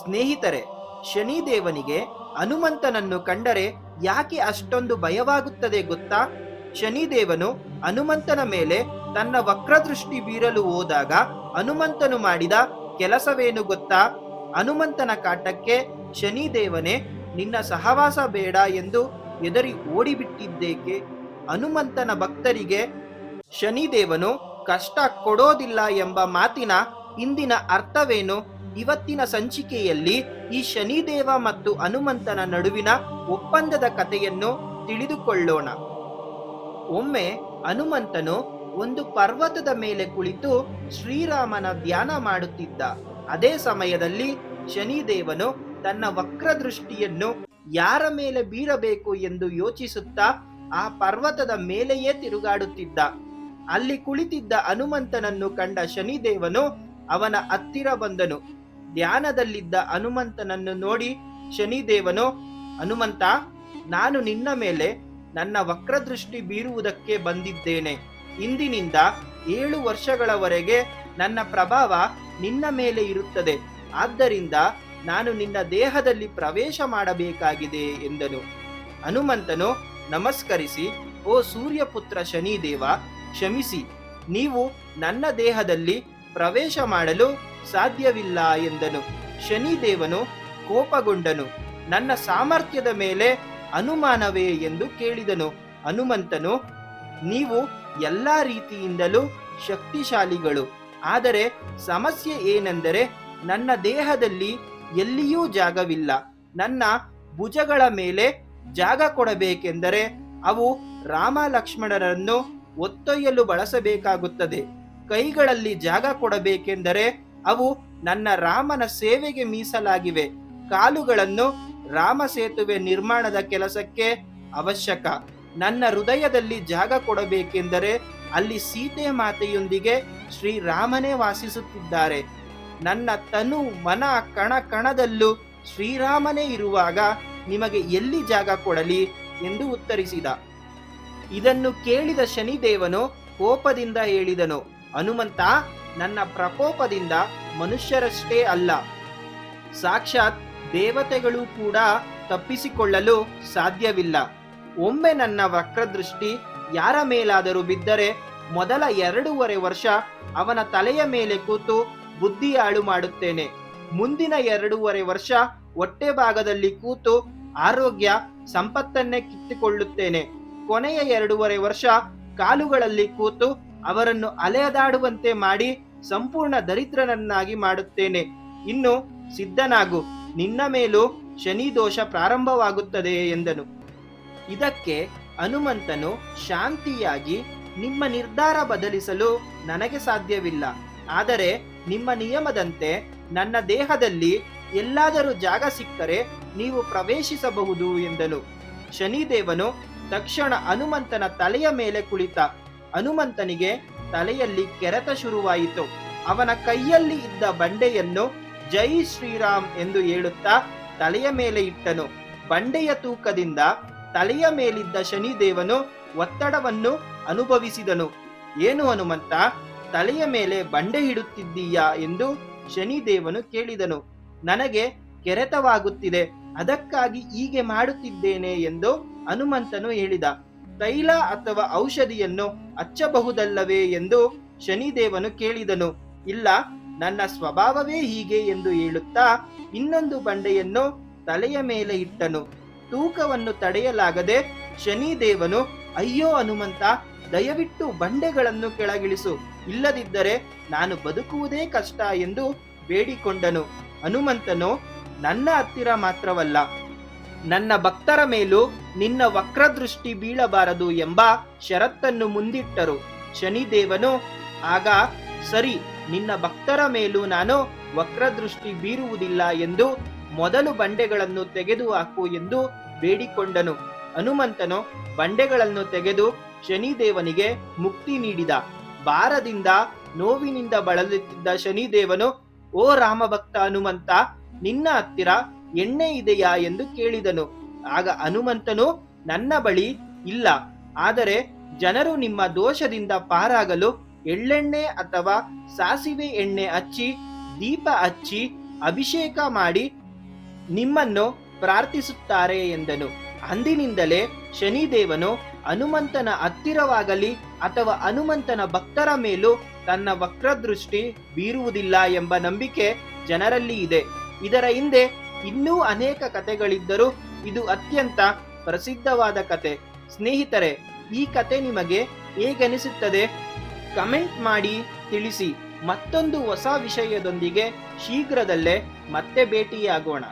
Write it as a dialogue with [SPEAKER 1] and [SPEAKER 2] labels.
[SPEAKER 1] ಸ್ನೇಹಿತರೆ, ಶನಿದೇವನಿಗೆ ಹನುಮಂತನನ್ನು ಕಂಡರೆ ಯಾಕೆ ಅಷ್ಟೊಂದು ಭಯವಾಗುತ್ತದೆ ಗೊತ್ತಾ? ಶನಿದೇವನು ಹನುಮಂತನ ಮೇಲೆ ತನ್ನ ವಕ್ರದೃಷ್ಟಿ ಬೀರಲು ಹೋದಾಗ ಹನುಮಂತನು ಮಾಡಿದ ಕೆಲಸವೇನು ಗೊತ್ತಾ? ಹನುಮಂತನ ಕಾಟಕ್ಕೆ ಶನಿದೇವನೇ, ನಿನ್ನ ಸಹವಾಸ ಬೇಡ ಎಂದು ಎದರಿ ಓಡಿಬಿಟ್ಟಿದ್ದೇಕೆ? ಹನುಮಂತನ ಭಕ್ತರಿಗೆ ಶನಿದೇವನು ಕಷ್ಟ ಕೊಡೋದಿಲ್ಲ ಎಂಬ ಮಾತಿನ ಇಂದಿನ ಅರ್ಥವೇನು? ಇವತ್ತಿನ ಸಂಚಿಕೆಯಲ್ಲಿ ಈ ಶನಿದೇವ ಮತ್ತು ಹನುಮಂತನ ನಡುವಿನ ಒಪ್ಪಂದದ ಕಥೆಯನ್ನು ತಿಳಿದುಕೊಳ್ಳೋಣ. ಒಮ್ಮೆ ಹನುಮಂತನು ಒಂದು ಪರ್ವತದ ಮೇಲೆ ಕುಳಿತು ಶ್ರೀರಾಮನ ಧ್ಯಾನ ಮಾಡುತ್ತಿದ್ದ. ಅದೇ ಸಮಯದಲ್ಲಿ ಶನಿದೇವನು ತನ್ನ ವಕ್ರದೃಷ್ಟಿಯನ್ನು ಯಾರ ಮೇಲೆ ಬೀರಬೇಕು ಎಂದು ಯೋಚಿಸುತ್ತಾ ಆ ಪರ್ವತದ ಮೇಲೆಯೇ ತಿರುಗಾಡುತ್ತಿದ್ದ. ಅಲ್ಲಿ ಕುಳಿತಿದ್ದ ಹನುಮಂತನನ್ನು ಕಂಡ ಶನಿದೇವನು ಅವನ ಹತ್ತಿರ ಬಂದನು. ಧ್ಯಾನದಲ್ಲಿದ್ದ ಹನುಮಂತನನ್ನು ನೋಡಿ ಶನಿದೇವನು, ಹನುಮಂತ, ನಾನು ನಿನ್ನ ಮೇಲೆ ನನ್ನ ವಕ್ರದೃಷ್ಟಿ ಬೀರುವುದಕ್ಕೆ ಬಂದಿದ್ದೇನೆ. ಇಂದಿನಿಂದ ಏಳು ವರ್ಷಗಳವರೆಗೆ ನನ್ನ ಪ್ರಭಾವ ನಿನ್ನ ಮೇಲೆ ಇರುತ್ತದೆ. ಆದ್ದರಿಂದ ನಾನು ನಿನ್ನ ದೇಹದಲ್ಲಿ ಪ್ರವೇಶ ಮಾಡಬೇಕಾಗಿದೆ, ಎಂದನು. ಹನುಮಂತನು ನಮಸ್ಕರಿಸಿ, ಓ ಸೂರ್ಯಪುತ್ರ ಶನಿದೇವ, ಕ್ಷಮಿಸಿ. ನೀವು ನನ್ನ ದೇಹದಲ್ಲಿ ಪ್ರವೇಶ ಮಾಡಲು ಸಾಧ್ಯವಿಲ್ಲ ಎಂದನು. ಶನಿದೇವನು ಕೋಪಗೊಂಡನು. ನನ್ನ ಸಾಮರ್ಥ್ಯದ ಮೇಲೆ ಅನುಮಾನವೇ ಎಂದು ಕೇಳಿದನು. ಹನುಮಂತನು, ನೀವು ಎಲ್ಲ ರೀತಿಯಿಂದಲೂ ಶಕ್ತಿಶಾಲಿಗಳು. ಆದರೆ ಸಮಸ್ಯೆ ಏನೆಂದರೆ ನನ್ನ ದೇಹದಲ್ಲಿ ಎಲ್ಲಿಯೂ ಜಾಗವಿಲ್ಲ. ನನ್ನ ಭುಜಗಳ ಮೇಲೆ ಜಾಗ ಕೊಡಬೇಕೆಂದರೆ ಅವು ರಾಮ ಲಕ್ಷ್ಮಣರನ್ನು ಒತ್ತೊಯ್ಯಲು ಬಳಸಬೇಕಾಗುತ್ತದೆ. ಕೈಗಳಲ್ಲಿ ಜಾಗ ಕೊಡಬೇಕೆಂದರೆ ಅವು ನನ್ನ ರಾಮನ ಸೇವೆಗೆ ಮೀಸಲಾಗಿವೆ. ಕಾಲುಗಳನ್ನು ರಾಮ ಸೇತುವೆ ನಿರ್ಮಾಣದ ಕೆಲಸಕ್ಕೆ ಅವಶ್ಯಕ. ನನ್ನ ಹೃದಯದಲ್ಲಿ ಜಾಗ ಕೊಡಬೇಕೆಂದರೆ ಅಲ್ಲಿ ಸೀತೆ ಮಾತೆಯೊಂದಿಗೆ ಶ್ರೀರಾಮನೇ ವಾಸಿಸುತ್ತಿದ್ದಾರೆ. ನನ್ನ ತನು ಮನ ಕಣ ಕಣದಲ್ಲೂ ಶ್ರೀರಾಮನೇ ಇರುವಾಗ ನಿಮಗೆ ಎಲ್ಲಿ ಜಾಗ ಕೊಡಲಿ? ಎಂದು ಉತ್ತರಿಸಿದ. ಇದನ್ನು ಕೇಳಿದ ಶನಿದೇವನು ಕೋಪದಿಂದ ಹೇಳಿದನು, ಹನುಮಂತ ನನ್ನ ಪ್ರಕೋಪದಿಂದ ಮನುಷ್ಯರಷ್ಟೇ ಅಲ್ಲ. ಸಾಕ್ಷಾತ್ ದೇವತೆಗಳು ಕೂಡ ತಪ್ಪಿಸಿಕೊಳ್ಳಲು ಸಾಧ್ಯವಿಲ್ಲ. ಒಮ್ಮೆ ನನ್ನ ವಕ್ರದೃಷ್ಟಿ ಯಾರ ಮೇಲಾದರೂ ಬಿದ್ದರೆ ಮೊದಲ ಎರಡೂವರೆ ವರ್ಷ ಅವನ ತಲೆಯ ಮೇಲೆ ಕೂತು ಬುದ್ಧಿ ಹಾಳು ಮಾಡುತ್ತೇನೆ. ಮುಂದಿನ ಎರಡೂವರೆ ವರ್ಷ ಹೊಟ್ಟೆ ಭಾಗದಲ್ಲಿ ಕೂತು ಆರೋಗ್ಯ ಸಂಪತ್ತನ್ನೇ ಕಿತ್ತುಕೊಳ್ಳುತ್ತೇನೆ. ಕೊನೆಯ ಎರಡೂವರೆ ವರ್ಷ ಕಾಲುಗಳಲ್ಲಿ ಕೂತು ಅವರನ್ನು ಅಲೆಯದಾಡುವಂತೆ ಮಾಡಿ ಸಂಪೂರ್ಣ ದರಿದ್ರನನ್ನಾಗಿ ಮಾಡುತ್ತೇನೆ. ಇನ್ನು ಸಿದ್ಧನಾಗು, ನಿನ್ನ ಮೇಲೂ ಶನಿ ದೋಷ ಪ್ರಾರಂಭವಾಗುತ್ತದೆ ಎಂದನು. ಇದಕ್ಕೆ ಹನುಮಂತನು ಶಾಂತಿಯಾಗಿ ನಿಮ್ಮ ನಿರ್ಧಾರ ಬದಲಿಸಲು ನನಗೆ ಸಾಧ್ಯವಿಲ್ಲ. ಆದರೆ ನಿಮ್ಮ ನಿಯಮದಂತೆ ನನ್ನ ದೇಹದಲ್ಲಿ ಎಲ್ಲಾದರೂ ಜಾಗ ಸಿಕ್ಕರೆ ನೀವು ಪ್ರವೇಶಿಸಬಹುದು ಎಂದನು. ಶನಿದೇವನು ತಕ್ಷಣ ಹನುಮಂತನ ತಲೆಯ ಮೇಲೆ ಕುಳಿತ. ಹನುಮಂತನಿಗೆ ತಲೆಯಲ್ಲಿ ಕೆರೆತ ಶುರುವಾಯಿತು. ಅವನ ಕೈಯಲ್ಲಿ ಇದ್ದ ಬಂಡೆಯನ್ನು ಜೈ ಶ್ರೀರಾಮ್ ಎಂದು ಹೇಳುತ್ತಾ ತಲೆಯ ಮೇಲೆ ಇಟ್ಟನು. ಬಂಡೆಯ ತೂಕದಿಂದ ತಲೆಯ ಮೇಲಿದ್ದ ಶನಿದೇವನು ಒತ್ತಡವನ್ನು ಅನುಭವಿಸಿದನು. ಏನು ಹನುಮಂತ, ತಲೆಯ ಮೇಲೆ ಬಂಡೆ ಇಡುತ್ತಿದ್ದೀಯಾ ಎಂದು ಶನಿದೇವನು ಕೇಳಿದನು. ನನಗೆ ಕೆರೆತವಾಗುತ್ತಿದೆ, ಅದಕ್ಕಾಗಿ ಹೀಗೆ ಮಾಡುತ್ತಿದ್ದೇನೆ ಎಂದು ಹನುಮಂತನು ಹೇಳಿದ. ತೈಲ ಅಥವಾ ಔಷಧಿಯನ್ನು ಹಚ್ಚಬಹುದಲ್ಲವೇ ಎಂದು ಶನಿದೇವನು ಕೇಳಿದನು. ಇಲ್ಲ, ನನ್ನ ಸ್ವಭಾವವೇ ಹೀಗೆ ಎಂದು ಹೇಳುತ್ತಾ ಇನ್ನೊಂದು ಬಂಡೆಯನ್ನು ತಲೆಯ ಮೇಲೆ ಇಟ್ಟನು. ತೂಕವನ್ನು ತಡೆಯಲಾಗದೆ ಶನಿದೇವನು, ಅಯ್ಯೋ ಹನುಮಂತ, ದಯವಿಟ್ಟು ಬಂಡೆಗಳನ್ನು ಕೆಳಗಿಳಿಸು. ಇಲ್ಲದಿದ್ದರೆ ನಾನು ಬದುಕುವುದೇ ಕಷ್ಟ ಎಂದು ಬೇಡಿಕೊಂಡನು. ಹನುಮಂತನು, ನನ್ನ ಹತ್ತಿರ ಮಾತ್ರವಲ್ಲ ನನ್ನ ಭಕ್ತರ ಮೇಲೂ ನಿನ್ನ ವಕ್ರದೃಷ್ಟಿ ಬೀಳಬಾರದು ಎಂಬ ಷರತ್ತನ್ನು ಮುಂದಿಟ್ಟರು. ಶನಿದೇವನು, ಆಗ ಸರಿ, ನಿನ್ನ ಭಕ್ತರ ಮೇಲೂ ನಾನು ವಕ್ರದೃಷ್ಟಿ ಬೀರುವುದಿಲ್ಲ ಎಂದು ಮೊದಲು ಬಂಡೆಗಳನ್ನು ತೆಗೆದು ಹಾಕು ಎಂದು ಬೇಡಿಕೊಂಡನು. ಹನುಮಂತನು ಬಂಡೆಗಳನ್ನು ತೆಗೆದು ಶನಿದೇವನಿಗೆ ಮುಕ್ತಿ ನೀಡಿದ. ಭಾರದಿಂದ ನೋವಿನಿಂದ ಬಳಲುತ್ತಿದ್ದ ಶನಿದೇವನು, ಓ ರಾಮಭಕ್ತ ಹನುಮಂತ, ನಿನ್ನ ಹತ್ತಿರ ಎಣ್ಣೆ ಇದೆಯಾ ಎಂದು ಕೇಳಿದನು. ಆಗ ಹನುಮಂತನು, ನನ್ನ ಬಳಿ ಇಲ್ಲ. ಆದರೆ ಜನರು ನಿಮ್ಮ ದೋಷದಿಂದ ಪಾರಾಗಲು ಎಳ್ಳೆಣ್ಣೆ ಅಥವಾ ಸಾಸಿವೆ ಎಣ್ಣೆ ಹಚ್ಚಿ, ದೀಪ ಹಚ್ಚಿ ಅಭಿಷೇಕ ಮಾಡಿ ನಿಮ್ಮನ್ನು ಪ್ರಾರ್ಥಿಸುತ್ತಾರೆ ಎಂದನು. ಅಂದಿನಿಂದಲೇ ಶನಿದೇವನು ಹನುಮಂತನ ಹತ್ತಿರವಾಗಲಿ ಅಥವಾ ಹನುಮಂತನ ಭಕ್ತರ ಮೇಲೂ ತನ್ನ ವಕ್ರದೃಷ್ಟಿ ಬೀರುವುದಿಲ್ಲ ಎಂಬ ನಂಬಿಕೆ ಜನರಲ್ಲಿ ಇದೆ. ಇದರ ಹಿಂದೆ ಇನ್ನೂ ಅನೇಕ ಕಥೆಗಳಿದ್ದರೂ ಇದು ಅತ್ಯಂತ ಪ್ರಸಿದ್ಧವಾದ ಕತೆ ಸ್ನೇಹಿತರೆ, ಈ ಕತೆ ನಿಮಗೆ ಹೇಗನಿಸುತ್ತದೆ? ಕಮೆಂಟ್ ಮಾಡಿ, ತಿಳಿಸಿ. ಮತ್ತೊಂದು ಹೊಸ ವಿಷಯದೊಂದಿಗೆ ಶೀಘ್ರದಲ್ಲೇ ಮತ್ತೆ ಭೇಟಿಯಾಗೋಣ.